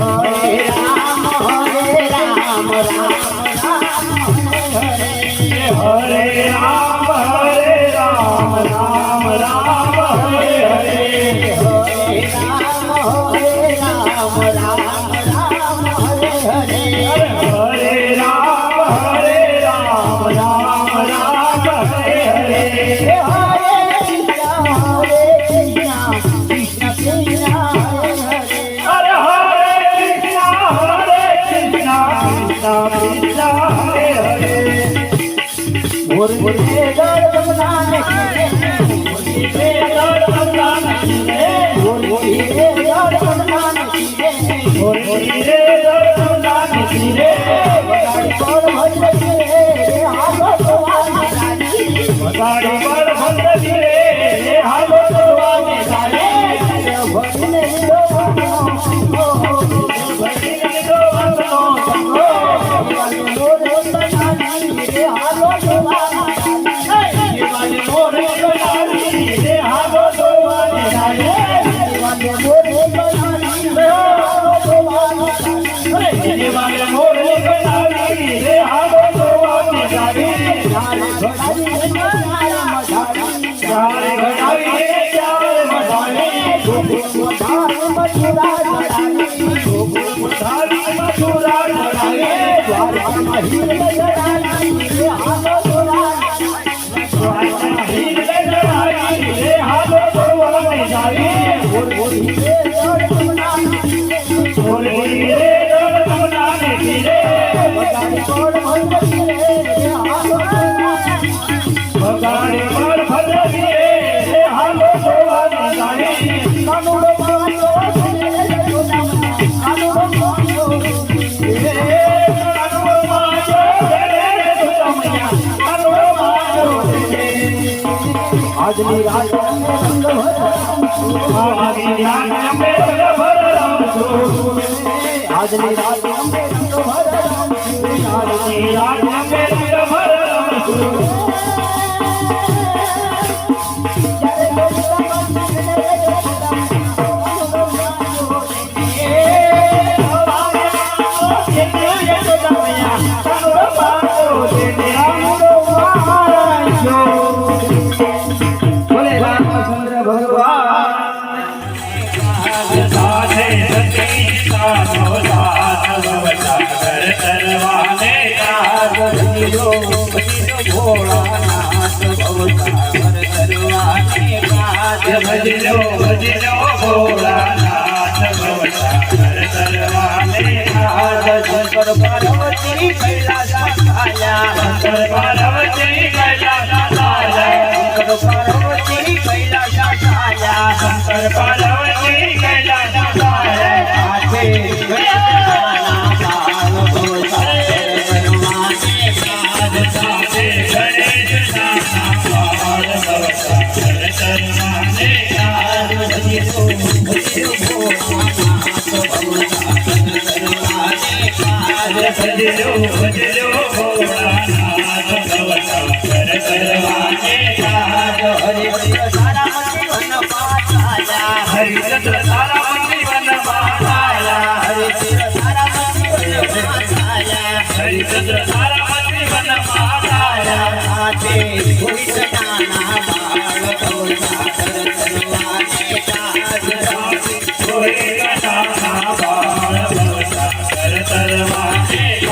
রাম রাম রাম। મથુરા મથુરા આજની રાત આજની રાત આજની રાત ભોળાનાથ ભવતાર કરવાની વાત ભજલો ભજલો ભોળાનાથ ભવતાર કરવાની વાત શંકર પાર્વતી કૈલાસા કાયા શંકર પાર્વતી કૈલાસા કાયા શંકર પાર્વતી કૈલાસા કાયા શંકર પાર્વતી ભજલો ભજલો Hey.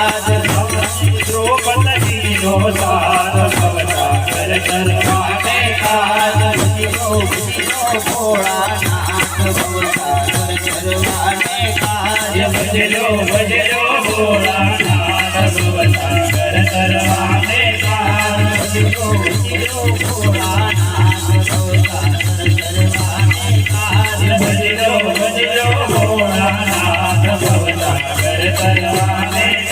સાર દ્રૌપદીનો સાર અવતાર કરવા ભજલો ભજલો ભોળાનાથ અવતાર કરવા ભજલો ભજલો ભોળાનાથ અવતાર કરવા ભજલો ભજલો ભોળાનાથ અવતાર કરવા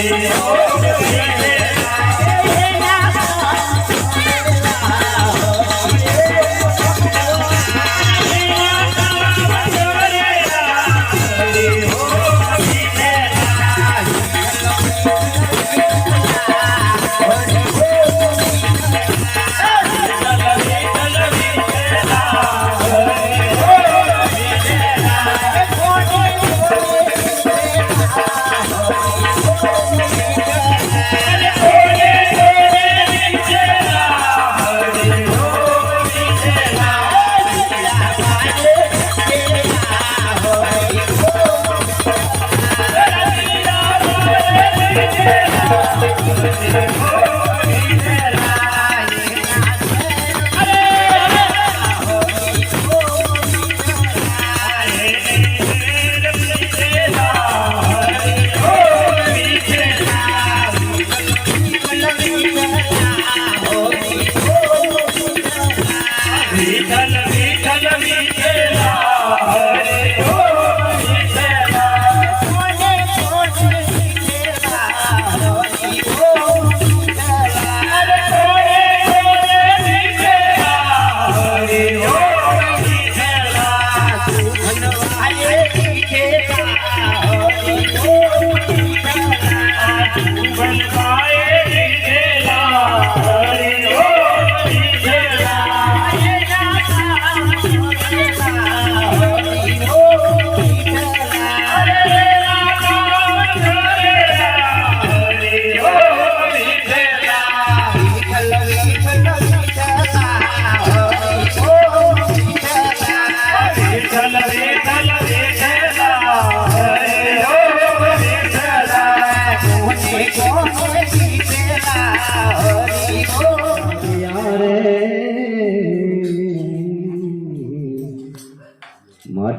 Yeah.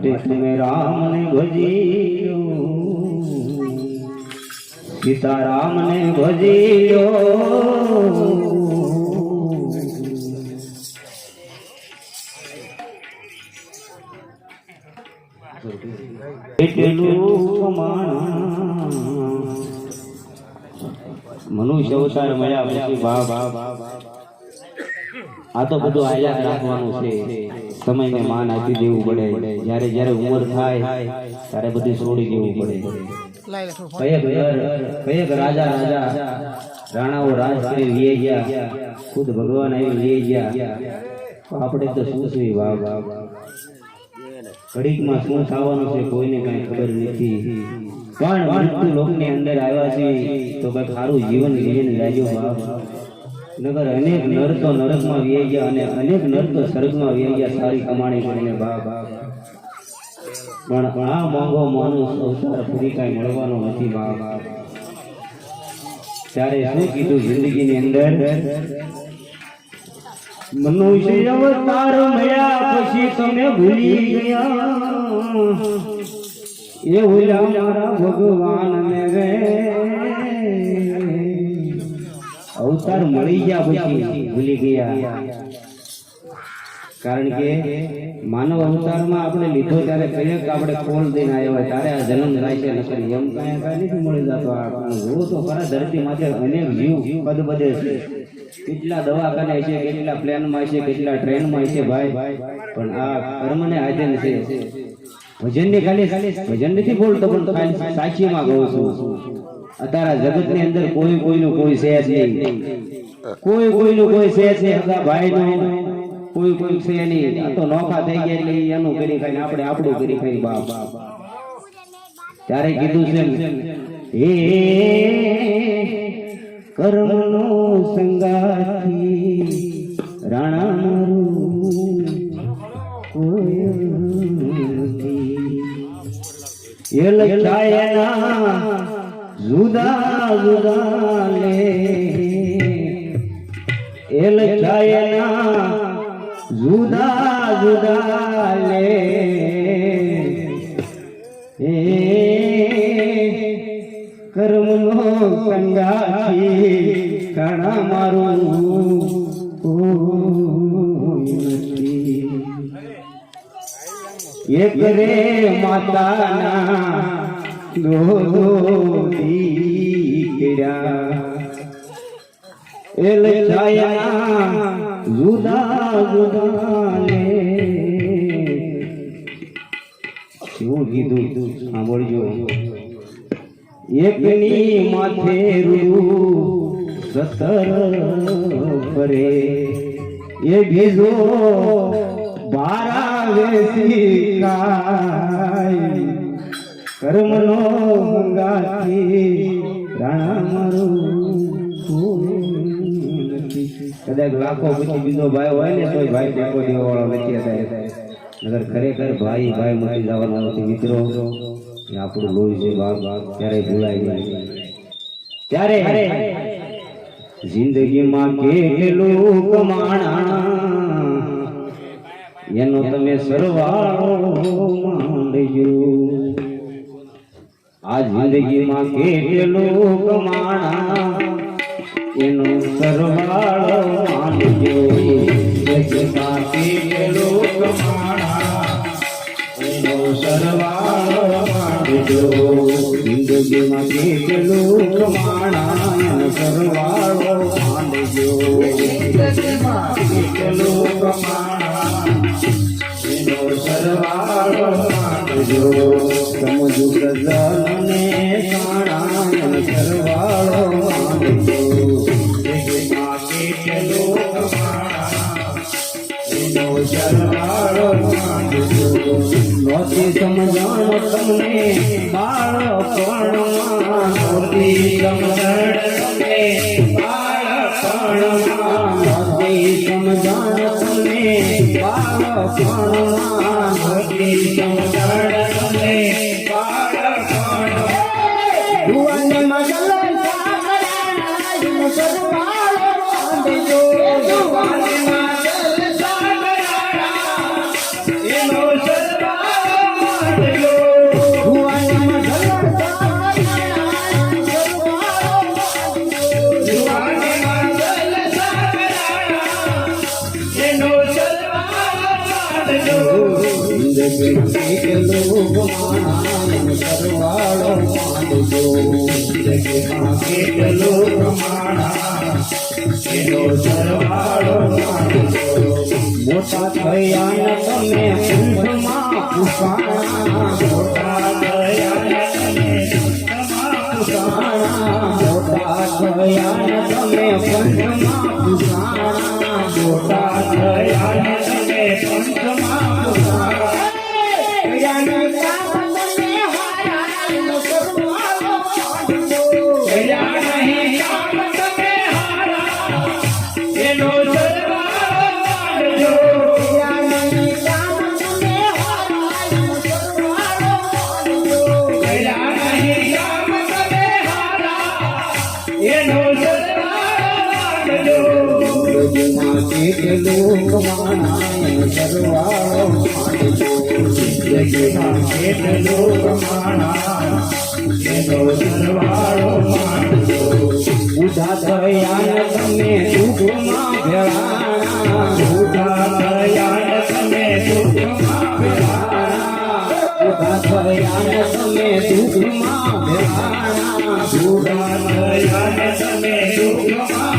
માટે તમે રામને ભજીયો સીતારામને ભજીયો એટલું પ્રમાણ મનુષ્ય અવતાર મળ્યા પછી બા બા બા આ તો બધું આયા જ રાખવાનું છે. સમયને માન આપી દેવું પડે. જ્યારે જ્યારે ઉંમર થાય ત્યારે બધું છોડી દેવું પડે. રાજા રાજા. રાણાઓ રાજ કરી લઈ ગયા. ખુદ ભગવાન આવી લઈ ગયા. આપણે તો શું છે વાહ વાહ ઘડીકમાં શું થવાનું છે કોઈને કઈ ખબર નથી. પણ મૃત્યુ લોકની અંદર આવ્યા છે તો કઈ સારું જીવન જીવીને વાહ વાહ નગર અનેક નર તો નરકમાં વી ગયા અને અનેક નર તો સ્વર્ગમાં વી ગયા સારી કમાણી કરીને બા બા બા. પણ આ મોંઘો માણસ અવતાર ફરી કાંઈ મળવાનો નથી બા બા બા. ત્યારે શું કીધું જિંદગીની અંદર મનુષ્ય અવતાર મળ્યા પછી તમે ભૂલી ગયા એ ભૂલ્યા મારા ભગવાન ને રે અવતાર મળી ગયા પછી ભૂલી ગયા. કારણ કે માનવ અવતારમાં આપણે લીધો ત્યારે કહીએ કે આપણે કોલ દઈને આવ્યા હોય ત્યારે આ જન્મ થાય છે, નકર એમ કાંઈ કાંઈ નથી મળી જતો. આ જોવો તો ખરા ધરતી માથે અનેક જીવ પદ બધે છે. કેટલા દવાખાને છે, કેટલા પ્લેનમાં છે, કેટલા ટ્રેનમાં છે ભાઈ. પણ આ કર્મને આધીન છે. ભજનની ખાલી ભજન નથી બોલતો, પણ સાચીમાં કહું છું. અત્યારે જગતની અંદર કોઈ કોઈનું કોઈ છે જ નહીં. કોઈ કોઈનું કોઈ છે નહીં, હગા ભાઈનું. કોઈ કોઈ છે નહીં. તો નોખા થઈ ગયા એટલે એનું કરી ખાઈને આપણે આપણું કરી ખાઈ બાપ. ત્યારે કીધું છે હે કર્મનો સંગાથી રાણા મારું કોઈ એ લખાયેલા જુદા જુદા લે એ લખાયેલા જુદા જુદા લે એ કર્મનો કંગાથી કણા મારું કોઈ નથી એક રે માતાના દો દો દીકરા એ લખાયા જુદા જુદા લે શું કીધું સાંભળજો એકની માથે રૂ સતર કરે એ બીજો બારા વેસી કર્મનો મંગાથી રાણા મારું કદાચ લાખો પછી બીજો ભાઈ હોય ને તો ભાઈ ટેકો દેવા વાળો નથી અત્યારે. નગર ખરેખર ભાઈ ભાઈ મળી જવાના નથી મિત્રો. આપણું લોહી છે, બાપ. ક્યારેય ભૂલાય નહીં. ત્યારે જિંદગીમાં કેટલું કમાણા એનો તમે સરવાળો માંડજો. આ જિંદગીમાં કેટલું કમાણા એનો સરવાળો માનજો. જગમાં કેટલું કમાણા એનો સરવાળો માનજો. જિંદગીમાં કેટલું કમાણા એનો સરવાળો માનજો. જિંદગીમાં કેટલું કમાણા એનો સરવાળો માંડજો સમજુ ગઝલને સાણા એનો સરવાળો માંડજો નહોતી સમજણ તમને બાળપણમાં નહોતી સમજણ તમને બાળપણમાં નહોતી સમજણ તમને નહોતી સમજણ તમને મોટા થયા તમે મોટા થયા તમે મોટા થયા તમે ઉધા ને તમે દુઃખમાં ભેળાણા ઉઠા થયા ને તમે દુઃખમાં ભેળાણા. ઉધા ને તમે દુઃખમાં ભેળાણા ઉઠા થયા ને તમે દુઃખમાં